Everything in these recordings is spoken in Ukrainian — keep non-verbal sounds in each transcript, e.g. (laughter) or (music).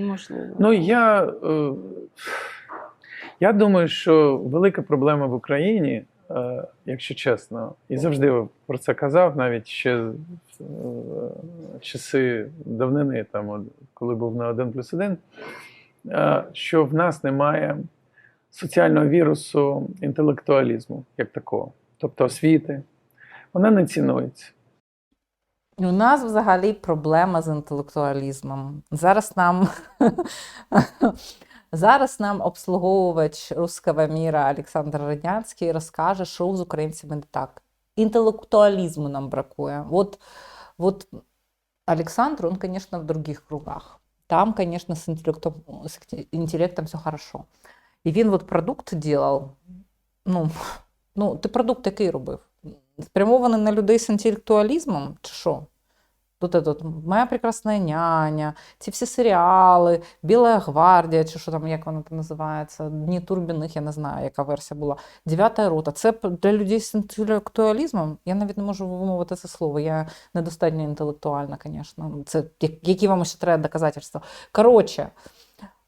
Можливо. Ну, я, е, я думаю, що велика проблема в Україні, е, якщо чесно, і завжди про це казав, навіть ще в е, часи давнини, там, коли був на 1 плюс 1, е, що в нас немає соціального вірусу інтелектуалізму як такого, тобто освіти. Вона не цінується. У нас взагалі проблема з інтелектуалізмом. Зараз нам, (laughs) зараз нам обслуговувач руского міра Олександр Радянський розкаже, що з українцями не так. Інтелектуалізму нам бракує. Вот, вот Александр, он, конечно, в других кругах. Там, конечно, с интеллектом, с интеллектом все хорошо. І він от продукт делал. Ну, ну, ти продукт який робив? Спрямований на людей з інтелектуалізмом, чи що? Тут этот, Моя прекрасна няня, ці всі серіали, Біла гвардія, чи що там, як воно там називається, Дні Турбіних, я не знаю, яка версія була. Дев'ята рота. Це для людей з інтелектуалізмом. Я навіть не можу вимовити це слово. Я недостатньо інтелектуальна, звісно. Це які вам ще треба доказательства. Коротше,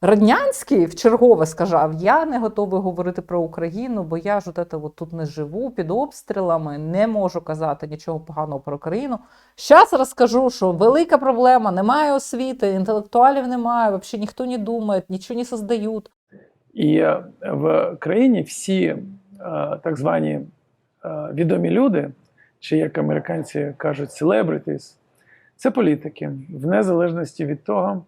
Раднянський в чергове сказав: я не готовий говорити про Україну, бо я ж от тут не живу під обстрілами, не можу казати нічого поганого про Україну. Зараз розкажу, що велика проблема, немає освіти, інтелектуалів немає, взагалі ніхто не думає, нічого не создають. І е, в країні всі е, так звані е, відомі люди, чи як американці кажуть, celebrities, це політики, в незалежності від того,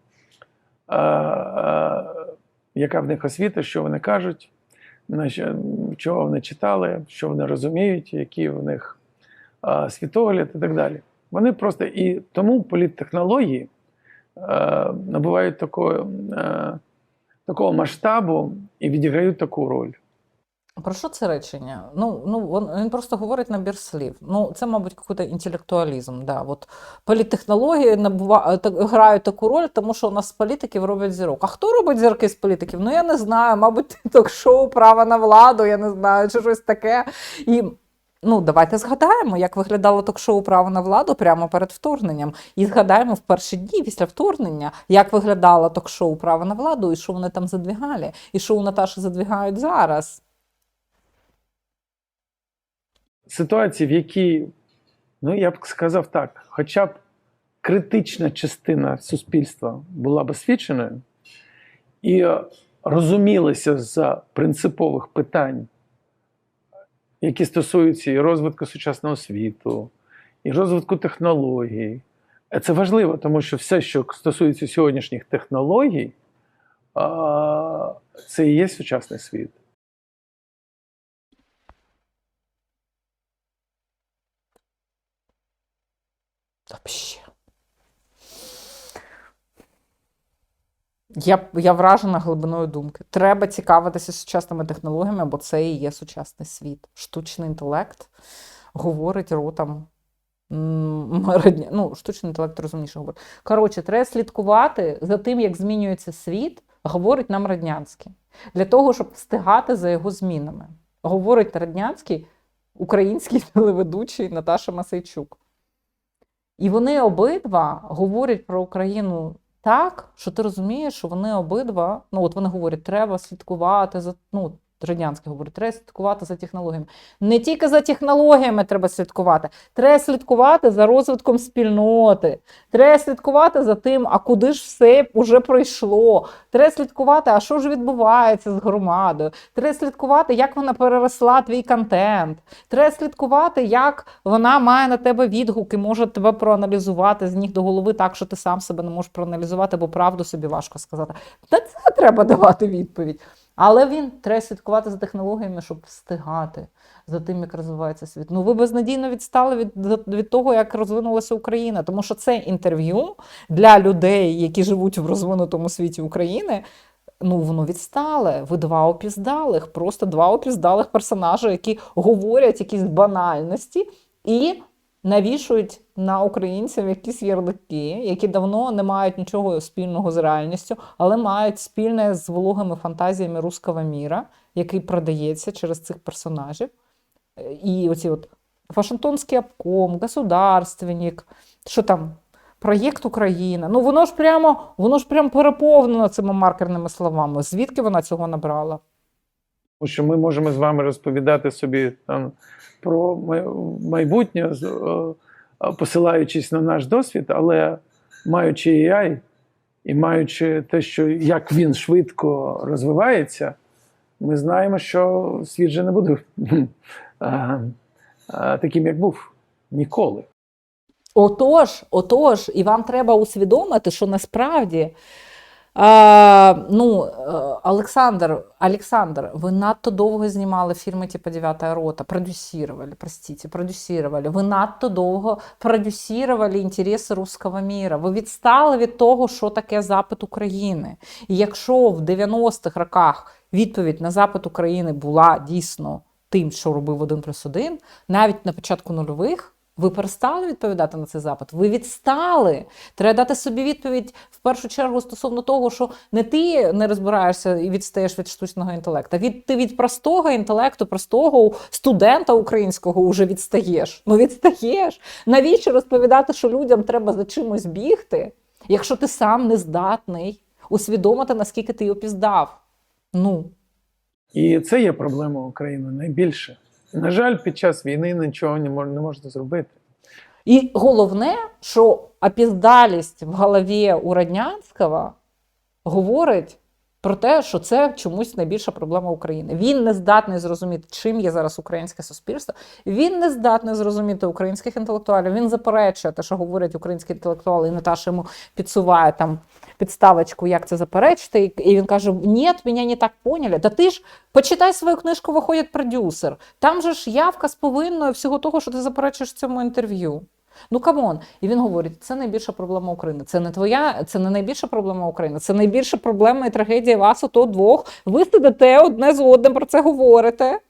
яка в них освіта, що вони кажуть, чого вони читали, що вони розуміють, які в них е, світогляд і так далі. Вони просто і тому політтехнології е, набувають такого, Е, такого масштабу і відіграють таку роль. Про що це речення? Ну, ну він, просто говорить набір слів. Ну, це, мабуть, якийсь інтелектуалізм. Да. От політтехнології набува... так- грають таку роль, тому що у нас політиків роблять зірок. А хто робить зірки з політиків? Ну я не знаю. Мабуть, (laughs) ток-шоу право на владу, я не знаю, чи щось таке. І ну, давайте згадаємо, як виглядало ток-шоу Право на владу прямо перед вторгненням. І згадаємо в перші дні після вторгнення, як виглядало ток-шоу Право на владу, і що вони там задвігали, і що у Наташі задвігають зараз. Ситуації, в якій, ну я б сказав так, хоча б критична частина суспільства була б освіченою і розумілася з принципових питань, які стосуються і розвитку сучасного світу, і розвитку технологій. Е, Це важливо, тому що все, що стосується сьогоднішніх технологій, це і є сучасний світ. Вообще. Я, я вражена глибиною думки. Треба цікавитися сучасними технологіями, бо це і є сучасний світ. Штучний інтелект говорить ротом. (laughs) Ну, штучний інтелект розумніше говорить. Коротше, треба слідкувати за тим, як змінюється світ, говорить нам Раднянський. Для того, щоб встигати за його змінами. Говорить Раднянський, український (laughs) телеведучий Наташа Масейчук. І вони обидва говорять про Україну так, що ти розумієш, що вони обидва, ну от вони говорять, треба слідкувати за ну. Радянський говорить, треба слідкувати за технологіями. Не тільки за технологіями треба слідкувати, треба слідкувати за розвитком спільноти, треба слідкувати за тим, а куди ж все вже пройшло. Треба слідкувати, а що ж відбувається з громадою. Треба слідкувати, як вона переросла твій контент. Треба слідкувати, як вона має на тебе відгуки, може тебе проаналізувати з ніг до голови так, що ти сам себе не можеш проаналізувати, бо правду собі важко сказати. Та це треба давати відповідь. Але він треба слідкувати за технологіями, щоб встигати за тим, як розвивається світ. Ну, ви безнадійно відстали від, від того, як розвинулася Україна. Тому що це інтерв'ю для людей, які живуть в розвинутому світі України. Ну, воно відстале. Ви два опіздалих, просто два опіздалих персонажі, які говорять якісь банальності і навішують на українців якісь ярлики, які давно не мають нічого спільного з реальністю, але мають спільне з вологими фантазіями руского міра, який продається через цих персонажів. І оці от Вашингтонський обком, государственник, що там, проєкт Україна. Ну воно ж прямо, воно ж прямо переповнено цими маркерними словами. Звідки вона цього набрала? Тому що ми можемо з вами розповідати собі там про майбутнє, е, е, посилаючись на наш досвід, але маючи AI і маючи те, що як він швидко розвивається, ми знаємо, що світ же не буде (laughs) е, таким, як був ніколи. Отож, отож, і вам треба усвідомити, що насправді. А, ну, е, Олександр, Олександр, ви надто довго знімали фільми типу «Дев'ята рота», продюсировали, простите, продюсировали. Ви надто довго продюсировали інтереси руського міра. Ви відстали від того, що таке запит України. І якщо в 90-х роках відповідь на запит України була дійсно тим, що робив один плюс один, навіть на початку нульових. Ви перестали відповідати на цей запит? Ви відстали. Треба дати собі відповідь в першу чергу стосовно того, що не ти не розбираєшся і відстаєш від штучного інтелекту, від ти від простого інтелекту, простого студента українського вже відстаєш. Ну відстаєш. Навіщо розповідати, що людям треба за чимось бігти, якщо ти сам не здатний усвідомити, наскільки ти опіздав? Ну. І це є проблема України найбільше. На жаль, під час війни нічого не мож- не можна зробити. І головне, що опіздалість в голові у Раднянського говорить про те, що це чомусь найбільша проблема України. Він не здатний зрозуміти, чим є зараз українське суспільство. Він не здатний зрозуміти українських інтелектуалів. Він заперечує те, що говорять українські інтелектуали, і Наташа йому підсуває там підставочку, як це заперечити. І він каже: Ні, мене не так поняли. Та ти ж почитай свою книжку, виходить продюсер. Там же ж явка з повинною всього того, що ти заперечуєш в цьому інтерв'ю. Ну камон. І він говорить: це найбільша проблема України. Це не твоя, це не найбільша проблема України. Це найбільша проблема і трагедія вас ото двох. Ви сидите одне з одним про це говорите.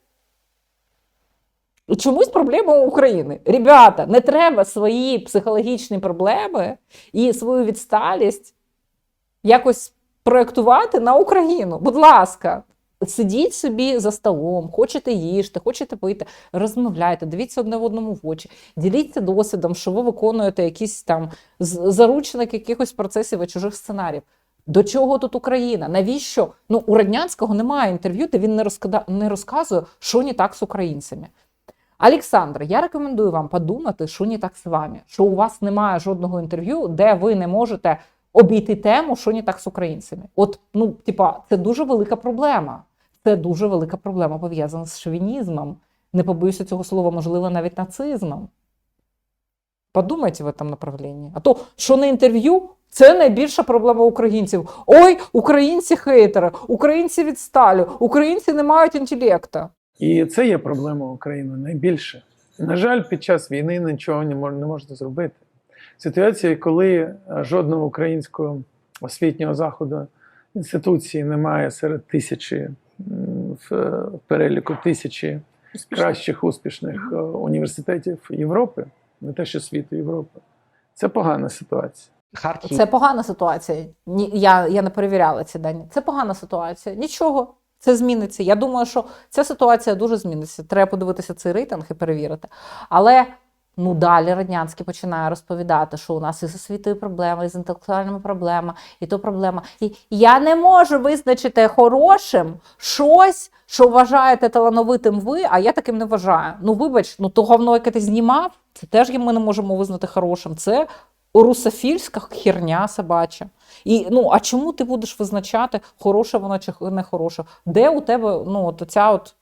Чомусь проблема України. Ребята, не треба свої психологічні проблеми і свою відсталість якось проєктувати на Україну. Будь ласка, сидіть собі за столом, хочете їжте, хочете пити, розмовляйте, дивіться одне в одному в очі, діліться досвідом, що ви виконуєте якісь там заручник якихось процесів і чужих сценаріїв. До чого тут Україна? Навіщо? Ну, у Раднянського немає інтерв'ю, де він не, розкада... не розказує, що не так з українцями. Олександр, я рекомендую вам подумати, що не так з вами, що у вас немає жодного інтерв'ю, де ви не можете обійти тему, що не так з українцями. От, ну, типа, це дуже велика проблема. Це дуже велика проблема пов'язана з шовінізмом. Не побоюся цього слова, можливо, навіть нацизмом. Подумайте в цьому направленні. А то, що на інтерв'ю, це найбільша проблема українців. Ой, українці хейтери, українці відсталі, українці не мають інтелекту. І це є проблема України найбільше. На жаль, під час війни нічого не мож- не можна зробити. Ситуація, коли е, жодного українського освітнього заходу інституції немає серед тисячі в е, переліку тисячі кращих успішних е, університетів Європи, не те, що світу Європи. Це погана ситуація. Харків. Це погана ситуація. Ні, я, я не перевіряла ці дані. Це погана ситуація. Нічого. Це зміниться. Я думаю, що ця ситуація дуже зміниться. Треба подивитися цей рейтинг і перевірити. Але ну далі Раднянський починає розповідати, що у нас і з освітою проблема, і з інтелектуальними проблема, і то проблема. І я не можу визначити хорошим щось, що вважаєте талановитим ви, а я таким не вважаю. Ну, вибач, ну то говно, яке ти знімав, це теж ми не можемо визнати хорошим. Це русофільська херня собача. І ну, а чому ти будеш визначати, хороше воно чи не хороше? Де у тебе ну, от ця от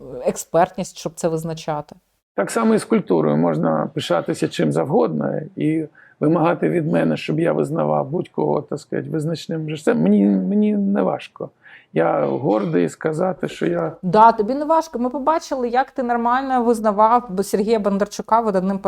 е, експертність, щоб це визначати? Так само і з культурою можна пишатися чим завгодно і вимагати від мене, щоб я визнавав будь-кого, так сказати, визначним режисером. Мені, мені не важко. Я гордий сказати, що я Да, тобі не важко. Ми побачили, як ти нормально визнавав Сергія Бондарчука видатним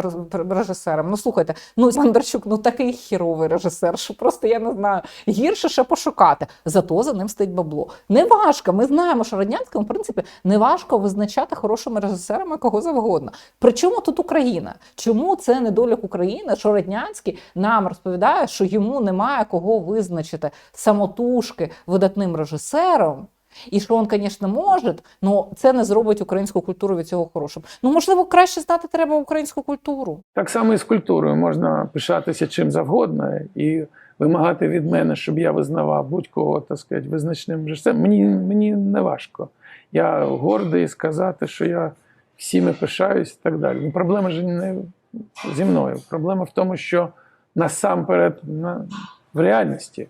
режисером. Ну слухайте, ну Бондарчук ну такий хіровий режисер, що просто я не знаю. Гірше ще пошукати. Зато за ним стоїть бабло. Не важко. Ми знаємо, що радянському, в принципі, не важко визначати хорошими режисерами кого завгодно. Причому тут Україна? Чому це недолік України? Що Раднянський нам розповідає, що йому немає кого визначити самотужки видатним режисером. І що він, звісно, може, але це не зробить українську культуру від цього хорошим. Ну, можливо, краще знати треба українську культуру. Так само і з культурою можна пишатися чим завгодно і вимагати від мене, щоб я визнавав будь-кого, так сказати, визначним жерцем. Мені, мені не важко. Я гордий сказати, що я всіми пишаюсь і так далі. Ну, проблема ж не зі мною. Проблема в тому, що насамперед на, в реальності,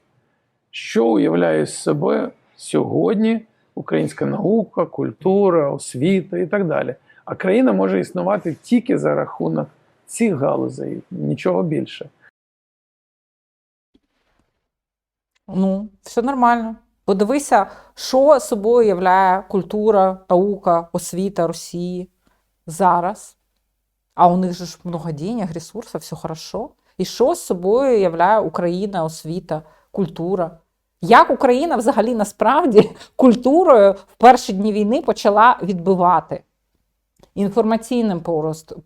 що уявляє з собою сьогодні українська наука, культура, освіта і так далі. А країна може існувати тільки за рахунок цих галузей, нічого більше. Ну, все нормально. Подивися, що собою являє культура, наука, освіта Росії зараз. А у них же ж много денег, ресурсів, все хорошо. І що з собою являє Україна, освіта, культура? Як Україна взагалі насправді (laughs) культурою в перші дні війни почала відбивати інформаційним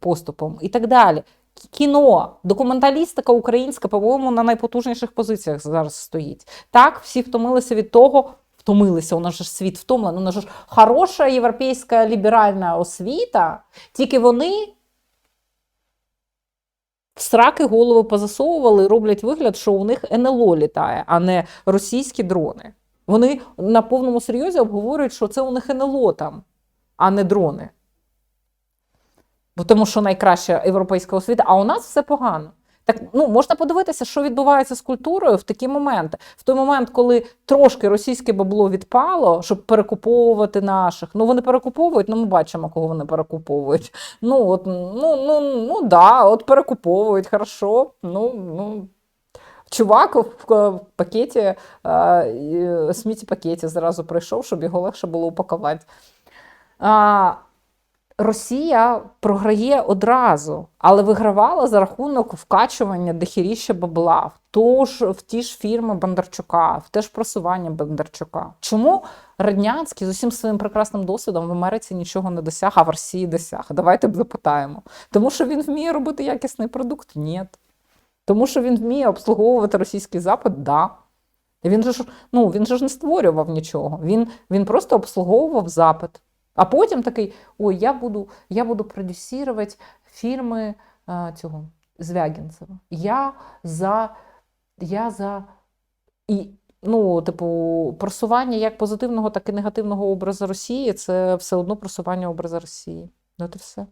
поступом і так далі. Кіно, документалістика українська, по-моєму, на найпотужніших позиціях зараз стоїть. Так, всі втомилися від того, втомилися, у нас ж світ втомлений, у нас же хороша європейська ліберальна освіта, тільки вони в сраки голови позасовували роблять вигляд, що у них НЛО літає, а не російські дрони. Вони на повному серйозі обговорюють, що це у них НЛО там, а не дрони. Бо тому що найкраща європейська освіта, а у нас все погано. Так ну можна подивитися, що відбувається з культурою в такі моменти. В той момент, коли трошки російське бабло відпало, щоб перекуповувати наших. Ну вони перекуповують, ну ми бачимо, кого вони перекуповують. Ну от ну ну ну да, от перекуповують, хорошо. Ну ну. Чувак в пакеті, е, сміті пакеті зразу прийшов, щоб його легше було упакувати. Росія програє одразу, але вигравала за рахунок вкачування дохіріща бабла в, ту ж, в ті ж фірми Бондарчука, в те ж просування Бондарчука. Чому Раднянський з усім своїм прекрасним досвідом в Америці нічого не досяг, а в Росії досяг? Давайте запитаємо. Тому що він вміє робити якісний продукт? Ні. Тому що він вміє обслуговувати російський запит? Да. Він же ж ну, він же ж не створював нічого. Він, він просто обслуговував запит. А потім такий: ой, я буду, я буду продюсувати фірми а, цього Звягінцева. Я за, я за і, ну, типу, просування як позитивного, так і негативного образу Росії це все одно просування образу Росії. От і все.